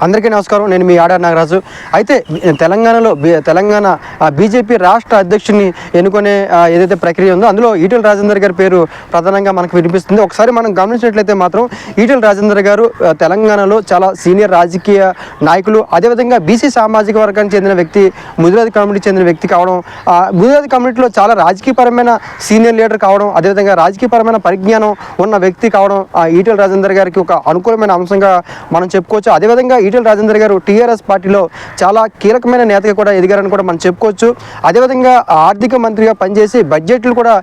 అందరికీ నమస్కారం. నేను మీ ఆడార్ నాగరాజు. అయితే తెలంగాణలో తెలంగాణ బీజేపీ రాష్ట్ర అధ్యక్షుడిని ఎన్నుకునే ఏదైతే ప్రక్రియ ఉందో అందులో ఈటల రాజేందర్ గారి పేరు ప్రధానంగా మనకు వినిపిస్తుంది. ఒకసారి మనం గమనించినట్లయితే మాత్రం ఈటల రాజేందర్ గారు తెలంగాణలో చాలా సీనియర్ రాజకీయ నాయకులు అదేవిధంగా బీసీ సామాజిక వర్గానికి చెందిన వ్యక్తి ముదిరాజ్ కమ్యూనిటీకి చెందిన వ్యక్తి కావడం ఆ, ముదిరాజ్ కమ్యూనిటీలో చాలా రాజకీయపరమైన సీనియర్ లీడర్ కావడం అదేవిధంగా రాజకీయపరమైన పరిజ్ఞానం ఉన్న వ్యక్తి కావడం ఆ, రాజేందర్ గారికి ఒక అనుకూలమైన అంశంగా మనం చెప్పుకోవచ్చు. అదేవిధంగా ఈటెల రాజేందర్ గారు టీఆర్ఎస్ పార్టీలో చాలా కీలకమైన నేతగా కూడా ఎదిగారని కూడా మనం చెప్పుకోవచ్చు. అదేవిధంగా ఆర్థిక మంత్రిగా పనిచేసి బడ్జెట్లు కూడా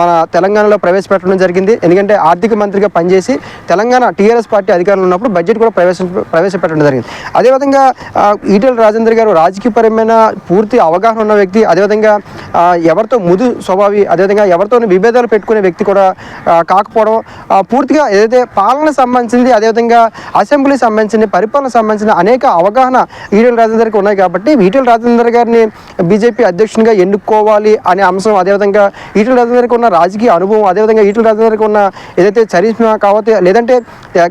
మన తెలంగాణలో ప్రవేశపెట్టడం జరిగింది. ఎందుకంటే ఆర్థిక మంత్రిగా పనిచేసి తెలంగాణ టీఆర్ఎస్ పార్టీ అధికారంలో ఉన్నప్పుడు బడ్జెట్ కూడా ప్రవేశ ప్రవేశపెట్టడం జరిగింది. అదేవిధంగా ఈటెల రాజేందర్ గారు రాజకీయపరమైన పూర్తి అవగాహన ఉన్న వ్యక్తి అదేవిధంగా ఎవరితో ముదు స్వభావి అదేవిధంగా ఎవరితో విభేదాలు పెట్టుకునే వ్యక్తి కూడా కాకపోవడం పూర్తిగా ఏదైతే పాలన సంబంధించింది అదేవిధంగా అసెంబ్లీ సంబంధించిన పరిపాలన సంబంధించిన అనేక అవగాహన ఈటెల రాజేందర్కి ఉన్నాయి కాబట్టి ఈటెల రాజేందర్ గారిని బీజేపీ అధ్యక్షునిగా ఎన్నుకోవాలి అనే అంశం అదేవిధంగా ఈటెల రాజేందర్కి ఉన్న రాజకీయ అనుభవం అదేవిధంగా ఈటెల రాజేందర్కి ఉన్న ఏదైతే చరిష్మా కావచ్చు లేదంటే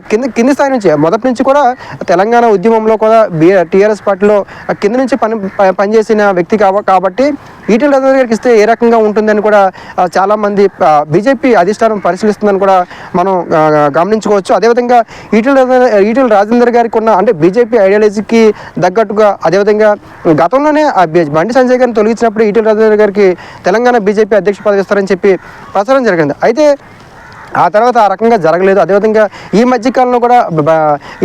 కింద కింది స్థాయి నుంచి మొదటి నుంచి కూడా తెలంగాణ ఉద్యమంలో కూడా బీ టీఆర్ఎస్ పార్టీలో కింద నుంచి పని ప- పనిచేసిన వ్యక్తి కాబట్టి ఈటెల రాజేందర్ గారికి ఇస్తే ఏ రకంగా ఉంటుందని కూడా చాలామంది బీజేపీ అధిష్టానం పరిశీలిస్తుందని కూడా మనం గమనించుకోవచ్చు. అదేవిధంగా ఈటెల రాజేందర్ ఈటెల రాజేందర్ గారికి ఉన్న అంటే బీజేపీ ఐడియాలజీకి తగ్గట్టుగా అదేవిధంగా గతంలోనే బండి సంజయ్ గారిని తొలగించినప్పుడు ఈటెల రాజేందర్ గారికి తెలంగాణ బీజేపీ అధ్యక్ష పదవి ఇస్తారని చెప్పి ప్రచారం జరిగింది. అయితే ఆ తర్వాత ఆ రకంగా జరగలేదు. అదేవిధంగా ఈ మధ్యకాలంలో కూడా బ-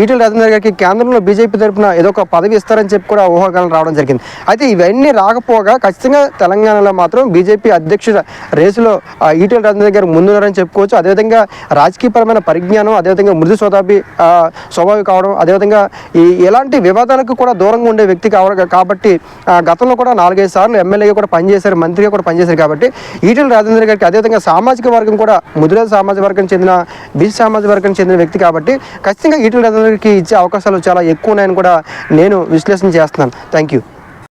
ఈటెల రాజేందర్ గారికి కేంద్రంలో బీజేపీ తరఫున ఏదో ఒక పదవి ఇస్తారని చెప్పి కూడా ఊహాగానం రావడం జరిగింది. అయితే ఇవన్నీ రాకపోగా ఖచ్చితంగా తెలంగాణలో మాత్రం బీజేపీ అధ్యక్షుడు రేసులో ఆ, ఈటెల రాజేందర్ గారు ముందున్నారని చెప్పుకోవచ్చు. అదేవిధంగా రాజకీయపరమైన పరిజ్ఞానం అదేవిధంగా మృదు స్వభావి స్వభావి కావడం అదేవిధంగా ఈ ఎలాంటి వివాదాలకు కూడా దూరంగా ఉండే వ్యక్తి కావడం కాబట్టి గతంలో కూడా నాలుగైదు సార్లు ఎమ్మెల్యేగా కూడా పనిచేశారు మంత్రిగా కూడా పనిచేశారు కాబట్టి ఈటెల రాజేందర్ గారికి అదేవిధంగా సామాజిక వర్గం కూడా ముదిరాజు సామాజిక వర్గం చెందిన బీసీ సామాజిక వర్గం చెందిన వ్యక్తి కాబట్టి ఖచ్చితంగా ఈటెల ఇచ్చే అవకాశాలు చాలా ఎక్కువ ఉన్నాయని కూడా నేను విశ్లేషణ చేస్తున్నాను. Thank you